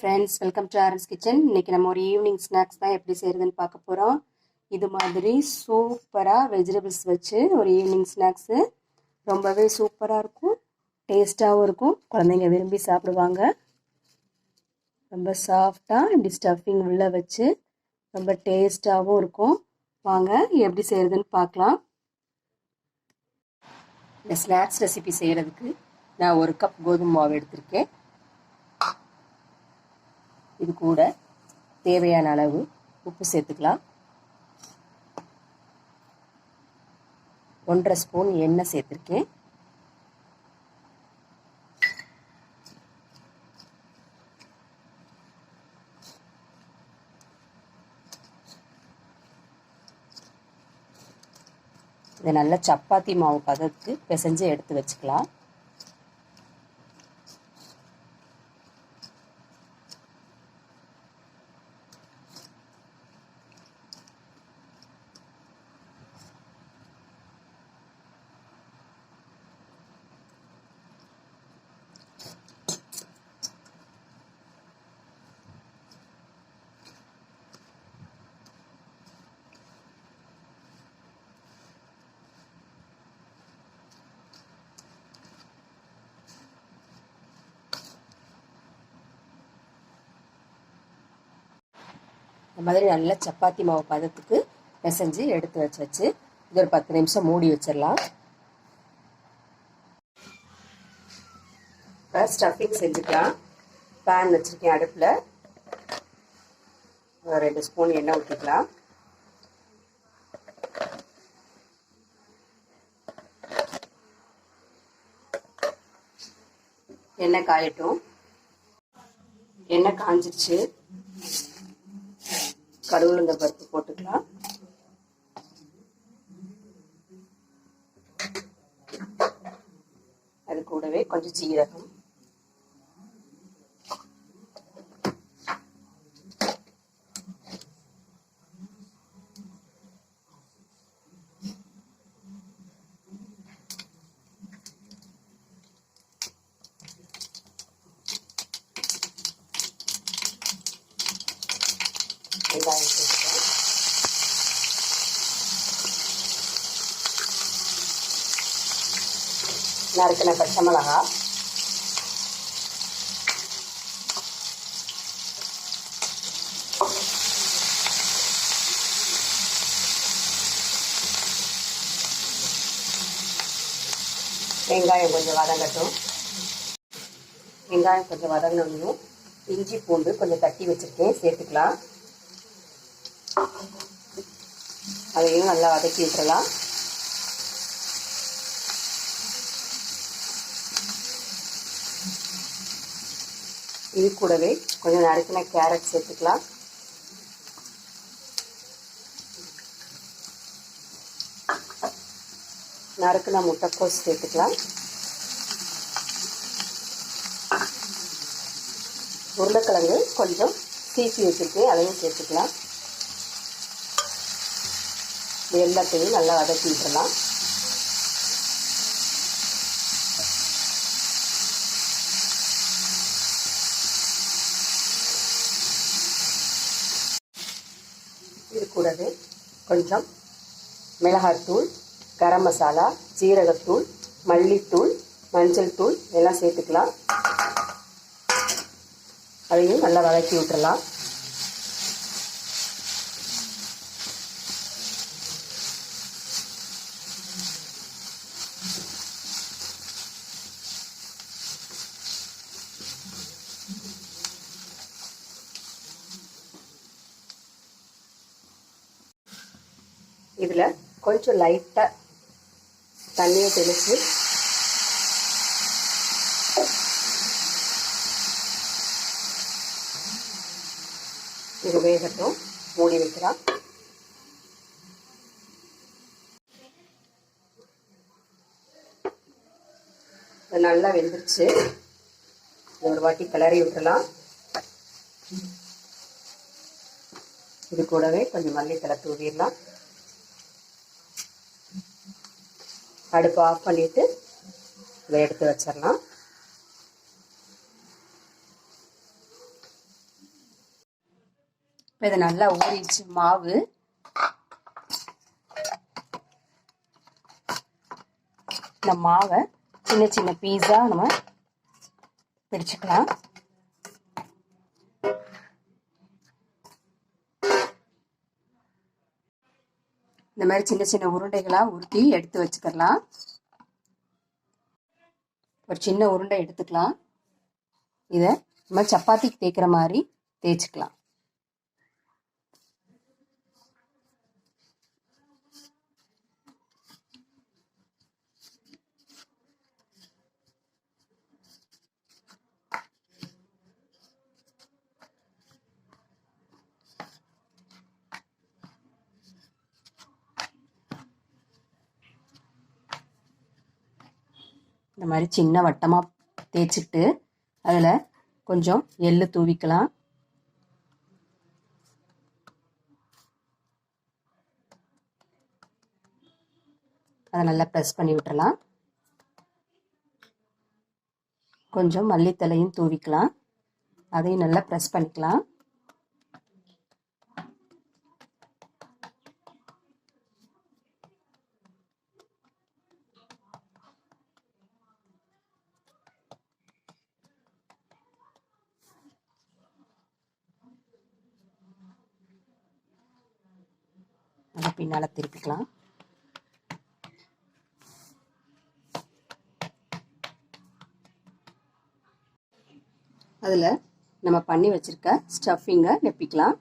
Friends welcome to Aarans kitchen இன்னைக்கு நம்ம ஒரு ஈவினிங் ஸ்நாக்ஸ் தான் எப்படி செய்கிறதுன்னு பார்க்க போகிறோம் இது மாதிரி சூப்பராக வெஜிடபிள்ஸ் வச்சு ஒரு ஈவினிங் ஸ்நாக்ஸு ரொம்பவே சூப்பராக இருக்கும். டேஸ்ட்டாகவும் இருக்கும். குழந்தைங்க விரும்பி சாப்பிடுவாங்க. ரொம்ப சாஃப்டாக இப்படி ஸ்டஃபிங் உள்ளே வச்சு ரொம்ப டேஸ்ட்டாகவும் இருக்கும். வாங்க எப்படி செய்கிறதுன்னு பார்க்கலாம். இந்த ஸ்நாக்ஸ் ரெசிபி செய்கிறதுக்கு நான் ஒரு கப் கோதுமை மாவு எடுத்திருக்கேன். இது கூட தேவையான அளவு உப்பு சேர்த்துக்கலாம். ஒன்றரை ஸ்பூன் எண்ணெய் சேர்த்துருக்கேன். இதை நல்லா சப்பாத்தி மாவு பதத்துக்கு பிசைஞ்சு எடுத்து வச்சுக்கலாம். இந்த மாதிரி நல்லா சப்பாத்தி மாவு பதத்துக்கு பிசைஞ்சு எடுத்து வச்சு வச்சு இது ஒரு பத்து நிமிஷம் மூடி வச்சிடலாம். ஸ்டஃபிங் செஞ்சுக்கலாம். பேன் வச்சுருக்கேன் அடுப்பில். ரெண்டு ஸ்பூன் எண்ணெய் ஊற்றிக்கலாம் எண்ணெய் காயட்டும். எண்ணெய் காஞ்சிருச்சு. கருவுளுந்த பருப்பு போட்டுக்கலாம். அது கூடவே கொஞ்சம் ஜீரகம் வெங்காயம் சேர்த்துக்கலாம் நறுக்கின பச்சை மிளகா? வெங்காயம் கொஞ்சம் வதங்கட்டும். வெங்காயம் கொஞ்சம் வதங்கணும் இஞ்சி பூண்டு கொஞ்சம் தட்டி வச்சுருக்கேன் சேர்த்துக்கலாம். அதையும் நல்லா வதக்கி விட்டுறலாம். இது கூடவே கொஞ்சம் நறுக்கின கேரட் சேர்த்துக்கலாம். நறுக்கின முட்டைக்கோஸ் சேர்த்துக்கலாம். உருளைக்கிழங்கு கொஞ்சம் சீசி வச்சுருக்கேன் அதையும் சேர்த்துக்கலாம். இது எல்லாத்தையும் நல்லா வதக்கி இது கூடவே கொஞ்சம் மிளகாய்த்தூள் கரம் மசாலா சீரகத்தூள் மல்லித்தூள் மஞ்சள் தூள் எல்லாம் சேர்த்துக்கலாம். அதையும் நல்லா வதக்கி விட்டுறலாம். இதில் கொஞ்சம் லைட்டாக தண்ணியை தெளித்து இது வேகட்டும் மூடி வைக்கலாம். இது நல்லா வெந்துருச்சு. இது ஒரு வாட்டி கிளறி விட்டுலாம். இது கூடவே கொஞ்சம் மல்லித்தலை தூவிடலாம். அடுப்பு ஆஃப் பண்ணிவிட்டு இதை எடுத்து வச்சிடலாம். இப்போ இதை நல்லா ஊறிடுச்சு மாவு. இந்த மாவை சின்ன சின்ன பீஸாக நம்ம பிடிச்சிக்கலாம் இந்த மாதிரி சின்ன சின்ன உருண்டைகளாக உருட்டி எடுத்து வச்சுக்கலாம் ஒரு சின்ன உருண்டை எடுத்துக்கலாம். இதை நம்ம சப்பாத்திக்கு தேய்க்கிற மாதிரி தேய்ச்சிக்கலாம். இந்த மாதிரி சின்ன வட்டமாக தேய்ச்சிட்டு அதில் கொஞ்சம் எள்ளு தூவிக்கலாம். அதை நல்லா ப்ரெஸ் பண்ணி விட்டுறலாம். கொஞ்சம் மல்லித்தலையும் தூவிக்கலாம். அதையும் நல்லா ப்ரெஸ் பண்ணிக்கலாம். அதை பின்னால் திருப்பிக்கலாம். அதில் நம்ம பண்ணி வச்சுருக்க ஸ்டஃபிங்கை நெப்பிக்கலாம்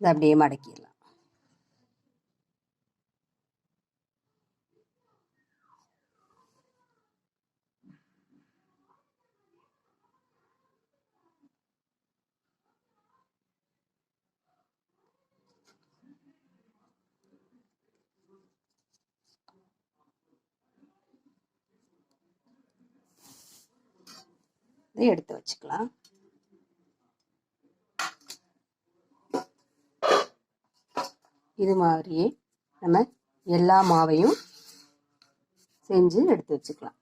இதை அப்படியே மடக்கிடலாம். இதை எடுத்து வச்சுக்கலாம். இது மாதிரியே நம்ம எல்லா மாவையும் செஞ்சு எடுத்து வச்சுக்கலாம்.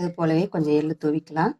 அது போலவே கொஞ்சம் எள்ளு தூவிக்கலாம்.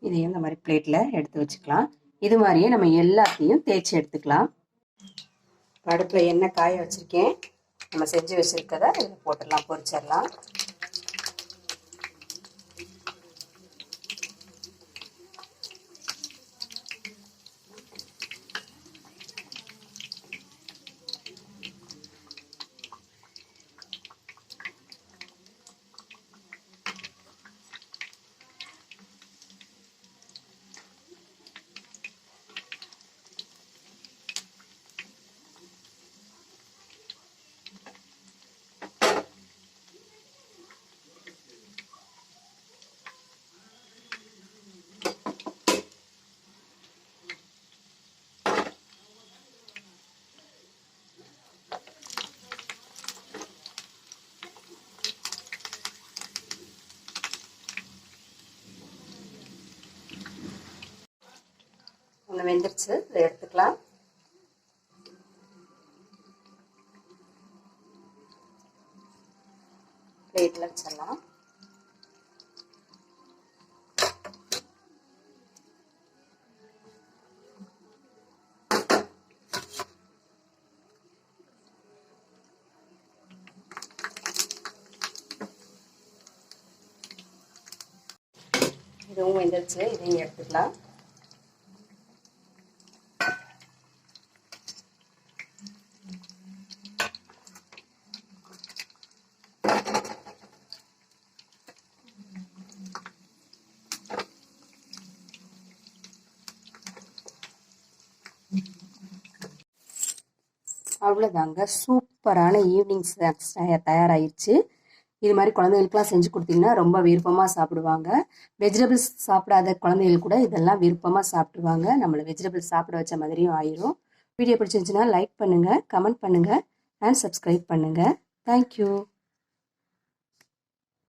இதையும் இந்த மாதிரி பிளேட்டில் எடுத்து வச்சுக்கலாம். இது மாதிரியே நம்ம எல்லாத்தையும் தேய்ச்சி எடுத்துக்கலாம். அடுப்பில் எண்ணெய் காய வச்சுருக்கேன். நம்ம செஞ்சு வச்சுருக்கதை இதில் போட்டுடலாம் பொரிச்சிடலாம். வெந்துருச்சு. இதை எடுத்துக்கலாம். பிளேட்டில் வச்சிடலாம். இதுவும் வெந்துருச்சு. இதையும் எடுத்துக்கலாம். அவ்வளோதாங்க சூப்பரான ஈவினிங் ஸ்நாக்ஸ் தயாராகிடுச்சு இது மாதிரி குழந்தைகளுக்குலாம் செஞ்சு கொடுத்தீங்கன்னா ரொம்ப விருப்பமாக சாப்பிடுவாங்க. வெஜிடபிள்ஸ் சாப்பிடாத குழந்தைகள் கூட இதெல்லாம் விருப்பமாக சாப்பிடுவாங்க நம்மளை வெஜிடபிள்ஸ் சாப்பிட வச்ச மாதிரியும் ஆயிரும். வீடியோ பிடிச்சிருந்துச்சுன்னா லைக் பண்ணுங்கள் கமெண்ட் பண்ணுங்கள் அண்ட் சப்ஸ்கிரைப் பண்ணுங்கள் தேங்க்யூ